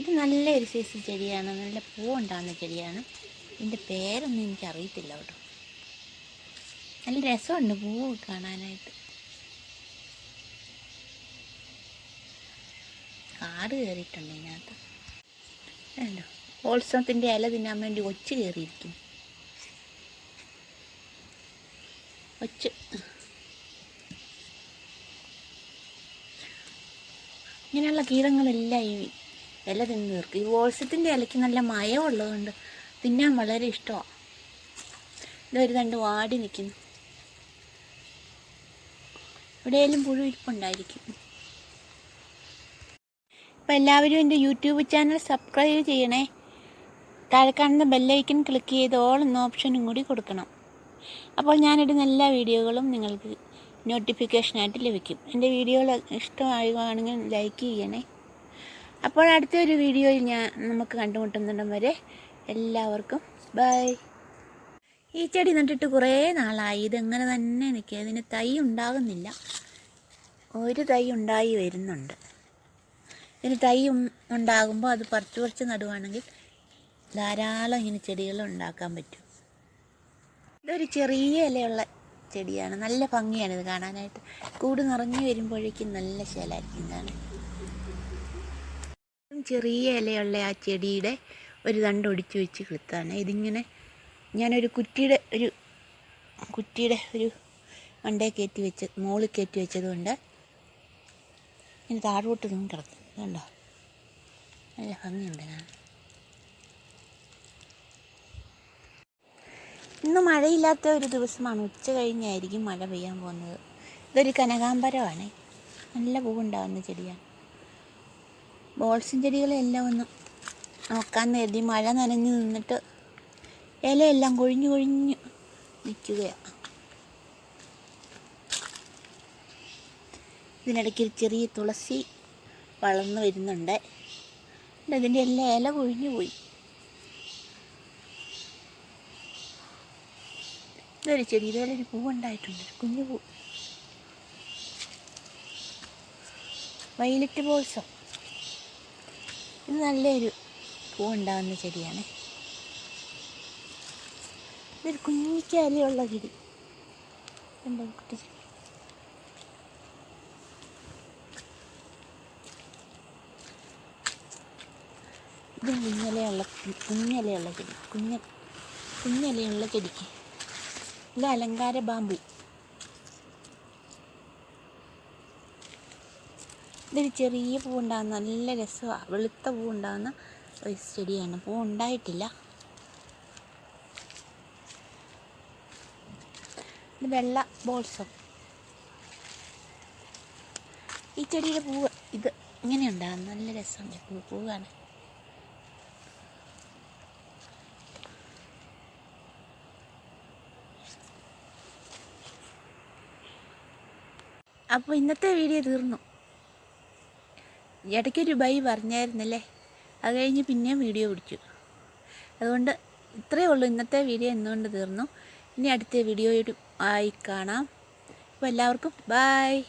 ഇത് നല്ല ഒരു സൈസ് ചെടിയാണ് നല്ല പൂവുണ്ടാകുന്ന ചെടിയാണ്. ഇതിന്റെ പേരൊന്നും എനിക്കറിയത്തില്ല കേട്ടോ. നല്ല രസമുണ്ട് പൂവ് കാണാനായിട്ട്. കാട് കയറിയിട്ടുണ്ട് ഇതിനകത്ത്. അല്ലോ ഓത്സവത്തിന്റെ ഇല തിന്നാൻ വേണ്ടി ഒച്ച് കയറിയിരിക്കും ഒച്ച്. ഇങ്ങനെയുള്ള കീടങ്ങളെല്ലാം ഈ ഇല തിന്ന് തീർക്കും. ഈ വോൾസത്തിന്റെ ഇലയ്ക്ക് നല്ല മയമുള്ളതുകൊണ്ട് തിന്നാൻ വളരെ ഇഷ്ടമാണ് ഇതൊരു രണ്ട് വാടി നിൽക്കുന്നു എവിടെയെങ്കിലും പുഴു ഇരിപ്പുണ്ടായിരിക്കും. എല്ലാവരും എന്റെ യൂട്യൂബ് ചാനൽ സബ്സ്ക്രൈബ് ചെയ്യണേ. താഴെ കാണുന്ന ബെല്ലൈക്കൻ ക്ലിക്ക് ചെയ്ത് ഓൾ എന്ന ഓപ്ഷനും കൂടി കൊടുക്കണം. അപ്പോൾ ഞാനിടുന്ന എല്ലാ വീഡിയോകളും നിങ്ങൾക്ക് നോട്ടിഫിക്കേഷനായിട്ട് ലഭിക്കും. എന്റെ വീഡിയോകൾ ഇഷ്ടമാകുകയാണെങ്കിൽ ലൈക്ക് ചെയ്യണേ. അപ്പോൾ അടുത്തൊരു വീഡിയോയിൽ ഞാൻ നമുക്ക് കണ്ടുമുട്ടുന്നിടം വരെ എല്ലാവർക്കും ബൈ. ഈ ചെടി നട്ടിട്ട് കുറേ നാളായി. ഇതെങ്ങനെ തന്നെ എനിക്ക് അതിന് തൈ ഉണ്ടാകുന്നില്ല. ഒരു തൈ ഉണ്ടായി വരുന്നുണ്ട്. ഇതിന് തൈ ഉണ്ടാകുമ്പോൾ അത് പറിച്ച് പറിച്ച് നടുവാണെങ്കിൽ ധാരാളം ഇങ്ങനെ ചെടികൾ ഉണ്ടാക്കാൻ പറ്റും. ഇതൊരു ചെറിയ ഇലയുള്ള ചെടിയാണ്. നല്ല ഭംഗിയാണ് ഇത് കാണാനായിട്ട്. കൂട് നിറഞ്ഞു വരുമ്പോഴേക്കും നല്ല ശേലായിരിക്കും കാണാൻ ചെറിയ ഇലയുള്ള ആ ചെടിയുടെ ഒരു തണ്ട് ഒടിച്ചു വെച്ച് കിളുത്താണ് ഇതിങ്ങനെ ഞാനൊരു കുറ്റിയുടെ ഒരു കുറ്റിയുടെ ഒരു മണ്ടേ കയറ്റി വെച്ച് മുകളിൽ കയറ്റി വെച്ചതുകൊണ്ട് ഇനി താഴോട്ട് നിന്ന് കിടക്കും. കണ്ടോ? നല്ല ഭംഗിയുണ്ട് കാണാൻ. ഇന്ന് മഴയില്ലാത്ത ഒരു ദിവസമാണ്. ഉച്ച കഴിഞ്ഞായിരിക്കും മഴ പെയ്യാൻ പോകുന്നത്. ഇതൊരു കനകാമ്പരമാണ് നല്ല പൂവുണ്ടാകുന്ന ചെടിയാണ്. ബോൾസും ചെടികളെല്ലാം ഒന്ന് നോക്കാൻ കരുതി മഴ നനഞ്ഞു നിന്നിട്ട് ഇലയെല്ലാം കൊഴിഞ്ഞു കൊഴിഞ്ഞു നിൽക്കുകയാണ് ഇതിനിടയ്ക്ക് ചെറിയ തുളസി വളർന്നു വരുന്നുണ്ട്. ഇതിന്റെ എല്ലാ ഇല കൊഴിഞ്ഞു പോയി. ഇതൊരു ചെടി ഇതുപോലെ ഒരു പൂവുണ്ടായിട്ടുണ്ട് കുഞ്ഞു പൂ. വൈലറ്റ് ബോൾസോ? ഇത് നല്ലൊരു പൂവുണ്ടാകുന്ന ചെടിയാണ്. ഇതൊരു കുഞ്ഞിക്കാലിയുള്ള ചെടി. കണ്ടോ കുട്ടി ഇത് കുഞ്ഞലയുള്ള കുഞ്ഞലയുള്ള ചെടി. കുഞ്ഞ കുഞ്ഞലയുള്ള ചെടിക്ക്. ഇത് അലങ്കാര ബാമ്പു. ഇതൊരു ചെറിയ പൂവുണ്ടാകുന്ന നല്ല രസമാണ് വെളുത്ത പൂവുണ്ടാകുന്ന ഒരു ചെടിയാണ്. പൂ ഉണ്ടായിട്ടില്ല ഇത് വെള്ള ബോൾസം. ഈ ചെടിയുടെ പൂവ് ഇത് ഇങ്ങനെ ഉണ്ടാകും നല്ല രസമുണ്ട് പൂ പൂവാണ് അപ്പോൾ ഇന്നത്തെ വീഡിയോ തീർന്നു. ഇടയ്ക്കൊരു ബൈ പറഞ്ഞായിരുന്നല്ലേ? അത് കഴിഞ്ഞ് പിന്നെയും വീഡിയോ പിടിച്ചു. അതുകൊണ്ട് ഇത്രയേ ഉള്ളൂ. ഇന്നത്തെ വീഡിയോ എന്നുകൊണ്ട് തീർന്നു. ഇനി അടുത്ത വീഡിയോയിൽ ആയി കാണാം. അപ്പോൾ എല്ലാവർക്കും ബായ്